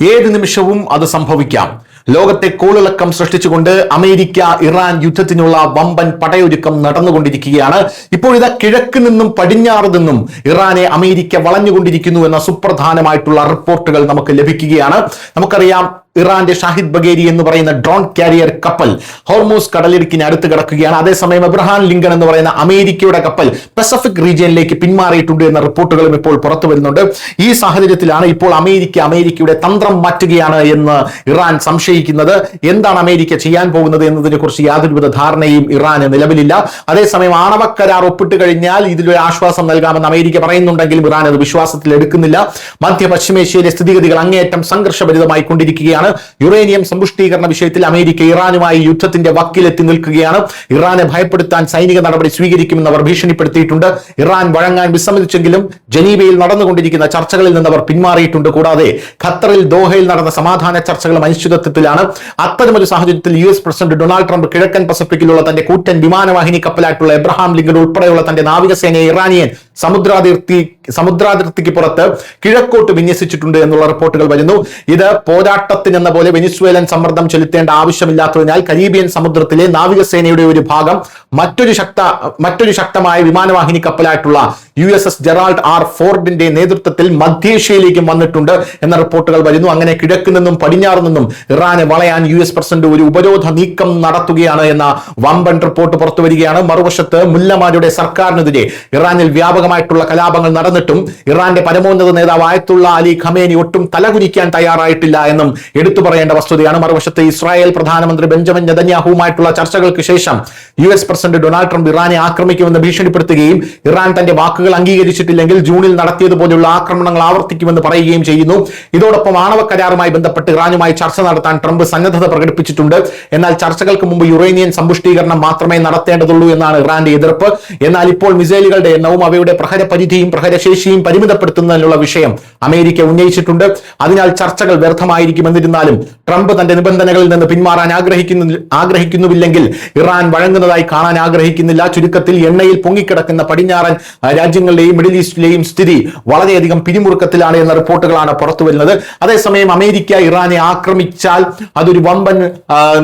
ഏത് നിമിഷവും അത് സംഭവിക്കാം. ലോകത്തെ കോളിളക്കം സൃഷ്ടിച്ചുകൊണ്ട് അമേരിക്ക ഇറാൻ യുദ്ധത്തിനുള്ള വമ്പൻ പടയൊരുക്കം നടന്നുകൊണ്ടിരിക്കുകയാണ്. ഇപ്പോഴിതാ കിഴക്ക് നിന്നും പടിഞ്ഞാറ് നിന്നും ഇറാനെ അമേരിക്ക വളഞ്ഞുകൊണ്ടിരിക്കുന്നു എന്ന സുപ്രധാനമായിട്ടുള്ള റിപ്പോർട്ടുകൾ നമുക്ക് ലഭിക്കുകയാണ്. നമുക്കറിയാം ഇറാന്റെ ഷാഹിദ് ബഗേരി എന്ന് പറയുന്ന ഡ്രോൺ കാരിയർ കപ്പൽ ഹോർമോസ് കടലിടുക്കിന് അടുത്ത് കിടക്കുകയാണ്. അതേസമയം എബ്രഹാം ലിങ്കൺ എന്ന് പറയുന്ന അമേരിക്കയുടെ കപ്പൽ പസഫിക് റീജിയനിലേക്ക് പിന്മാറിയിട്ടുണ്ട് എന്ന റിപ്പോർട്ടുകളും ഇപ്പോൾ പുറത്തു വരുന്നുണ്ട്. ഈ സാഹചര്യത്തിലാണ് ഇപ്പോൾ അമേരിക്ക അമേരിക്കയുടെ തന്ത്രം മാറ്റുകയാണ് എന്ന് ഇറാൻ സംശയിക്കുന്നത്. എന്താണ് അമേരിക്ക ചെയ്യാൻ പോകുന്നത് എന്നതിനെ കുറിച്ച് യാതൊരുവിധ ധാരണയും ഇറാന് നിലവിലില്ല. അതേസമയം ആണവ കരാർ ഒപ്പിട്ട് കഴിഞ്ഞാൽ ഇതിലൊരു ആശ്വാസം നൽകാമെന്ന് അമേരിക്ക പറയുന്നുണ്ടെങ്കിലും ഇറാൻ അത് വിശ്വാസത്തിൽ എടുക്കുന്നില്ല. മധ്യ പശ്ചിമേഷ്യയിലെ സ്ഥിതിഗതികൾ അങ്ങേയറ്റം സംഘർഷഭരിതമായി കൊണ്ടിരിക്കുകയാണ് യുറേനിയം സമ്പുഷ്ടീകരണ വിഷയത്തിൽ അമേരിക്ക ഇറാനുമായി യുദ്ധത്തിന്റെ വക്കിലെത്തി നിൽക്കുകയാണ്. ഇറാനെ ഭയപ്പെടുത്താൻ സൈനിക നടപടി സ്വീകരിക്കുമെന്ന് അവർ ഭീഷണിപ്പെടുത്തിയിട്ടുണ്ട്. ഇറാൻ വഴങ്ങാൻ വിസമ്മതിച്ചെങ്കിലും ജനീവയിൽ നടന്നുകൊണ്ടിരിക്കുന്ന ചർച്ചകളിൽ നിന്ന് അവർ പിന്മാറിയിട്ടുണ്ട്. കൂടാതെ ഖത്തറിൽ ദോഹയിൽ നടന്ന സമാധാന ചർച്ചകളും അനിശ്ചിതത്വത്തിലാണ്. അത്തരമൊരു സാഹചര്യത്തിൽ U S president Donald Trump കിഴക്കൻ പസഫിക്കിലുള്ള തന്റെ കൂറ്റൻ വിമാനവാഹിനി കപ്പലായിട്ടുള്ള എബ്രഹാം ലിങ്കൺ ഉൾപ്പെടെയുള്ള തന്റെ നാവികസേനയെ ഇറാനിയൻ സമുദ്രാതിർത്തി സമുദ്രാതിർത്തിക്ക് പുറത്ത് കിഴക്കോട്ട് വിന്യസിച്ചിട്ടുണ്ട് എന്നുള്ള റിപ്പോർട്ടുകൾ വരുന്നു. ഇത് പോരാട്ടത്തിന് എന്ന പോലെ വെനിസ്വേലൻ സമ്മർദ്ദം ചെലുത്തേണ്ട ആവശ്യമില്ലാത്തതിനാൽ കരീബിയൻ സമുദ്രത്തിലെ നാവികസേനയുടെ ഒരു ഭാഗം മറ്റൊരു ശക്ത മറ്റൊരു ശക്തമായ വിമാനവാഹിനി കപ്പലായിട്ടുള്ള U S S Gerald R ഫോർഡിന്റെ നേതൃത്വത്തിൽ മധ്യേഷ്യയിലേക്കും വന്നിട്ടുണ്ട് എന്ന റിപ്പോർട്ടുകൾ വരുന്നു. അങ്ങനെ കിഴക്ക് നിന്നും പടിഞ്ഞാറ് നിന്നും ഇറാനെ വളയാൻ യു എസ് പ്രസിഡന്റ് ഒരു ഉപരോധ നീക്കം നടത്തുകയാണ് എന്ന വമ്പൻ റിപ്പോർട്ട് പുറത്തു വരികയാണ്. മറുവശത്ത് മുല്ലമാരുടെ സർക്കാരിനെതിരെ ഇറാനിൽ വ്യാപകമായിട്ടുള്ള കലാപങ്ങൾ നടന്നിട്ടും ഇറാന്റെ പരമോന്നത നേതാവ് ആയത്തുള്ള അലി ഖമേനി ഒട്ടും തലകുനിക്കാൻ തയ്യാറായിട്ടില്ല എന്നും എടുത്തു പറയേണ്ട വസ്തുതയാണ്. മറുവശത്ത് ഇസ്രായേൽ പ്രധാനമന്ത്രി ബെഞ്ചമിൻ നെതന്യാഹുവുമായിട്ടുള്ള ചർച്ചകൾക്ക് ശേഷം U S president Donald Trump ഇറാനെ ആക്രമിക്കുമെന്ന് ഭീഷണിപ്പെടുത്തുകയും ഇറാൻ തന്റെ വാക്കുകൾ അംഗീകരിച്ചിട്ടില്ലെങ്കിൽ ജൂണിൽ നടത്തിയതുപോലെയുള്ള ആക്രമണങ്ങൾ ആവർത്തിക്കുമെന്ന് പറയുകയും ചെയ്യുന്നു. ഇതോടൊപ്പം ആണവ കരാറുമായി ബന്ധപ്പെട്ട് ഇറാനുമായി ചർച്ച നടത്താൻ ട്രംപ് സന്നദ്ധത പ്രകടിപ്പിച്ചിട്ടുണ്ട്. എന്നാൽ ചർച്ചകൾക്ക് മുമ്പ് യുറേനിയൻ സമ്പുഷ്ടീകരണം മാത്രമേ നടത്തേണ്ടതുള്ളൂ എന്നാണ് ഇറാന്റെ എതിർപ്പ്. എന്നാൽ ഇപ്പോൾ മിസൈലുകളുടെ എണ്ണവും അവയുടെ പ്രഹരപരിധിയും പ്രഹരശേഷിയും പരിമിതപ്പെടുത്തുന്നതിനുള്ള വിഷയം അമേരിക്ക ഉന്നയിച്ചിട്ടുണ്ട്. അതിനാൽ ചർച്ചകൾ വ്യർത്ഥമായിരിക്കും എന്നിരുന്നാലും ട്രംപ് തന്റെ നിബന്ധനകളിൽ നിന്ന് പിന്മാറാൻ ആഗ്രഹിക്കുന്നു ആഗ്രഹിക്കുന്നുവില്ലെങ്കിൽ ഇറാൻ വഴങ്ങുന്നതായി കാണാൻ ആഗ്രഹിക്കുന്നില്ല. ചുരുക്കത്തിൽ എണ്ണയിൽ പൊങ്ങിക്കിടക്കുന്ന പടിഞ്ഞാറൻ രാജ്യങ്ങളിലെയും മിഡിൽ ഈസ്റ്റിലെയും സ്ഥിതി വളരെയധികം പിരിമുറുക്കത്തിലാണ് എന്ന റിപ്പോർട്ടുകളാണ് പുറത്തു വരുന്നത്. അതേസമയം അമേരിക്ക ഇറാനെ ആക്രമിച്ചാൽ അതൊരു വമ്പൻ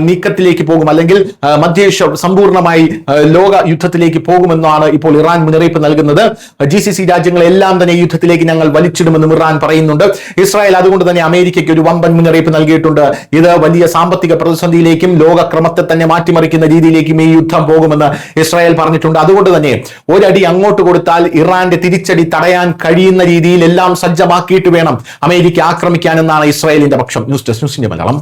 നീക്കത്തിലേക്ക് പോകും. അല്ലെങ്കിൽ മധ്യേഷ്യ സമ്പൂർണമായി ലോക യുദ്ധത്തിലേക്ക് പോകുമെന്നാണ് ഇപ്പോൾ ഇറാൻ മുന്നറിയിപ്പ് നൽകുന്നത്. ജി സി സി രാജ്യങ്ങളെല്ലാം തന്നെ യുദ്ധത്തിലേക്ക് ഞങ്ങൾ വലിച്ചിടുമെന്ന് ഇറാൻ പറയുന്നുണ്ട്. ഇസ്രായേൽ അതുകൊണ്ട് തന്നെ അമേരിക്കയ്ക്ക് ഒരു വമ്പൻ മുന്നറിയിപ്പ് നൽകിയിട്ടുണ്ട്. ഇത് വലിയ സാമ്പത്തിക പ്രതിസന്ധിയിലേക്കും ലോകക്രമത്തെ തന്നെ മാറ്റിമറിക്കുന്ന രീതിയിലേക്കും ഈ യുദ്ധം പോകുമെന്ന് ഇസ്രായേൽ പറഞ്ഞിട്ടുണ്ട്. അതുകൊണ്ട് തന്നെ ഒരടി അങ്ങോട്ട് കൊടുത്താൽ ഇറാന്റെ തിരിച്ചടി തടയാൻ കഴിയുന്ന രീതിയിൽ എല്ലാം സജ്ജമാക്കിയിട്ട് വേണം അമേരിക്ക ആക്രമിക്കാൻ എന്നാണ് ഇസ്രായേലിന്റെ പക്ഷം. ന്യൂസ് ഡെസ്ക് ന്യൂസിന്റെ മലയാളം.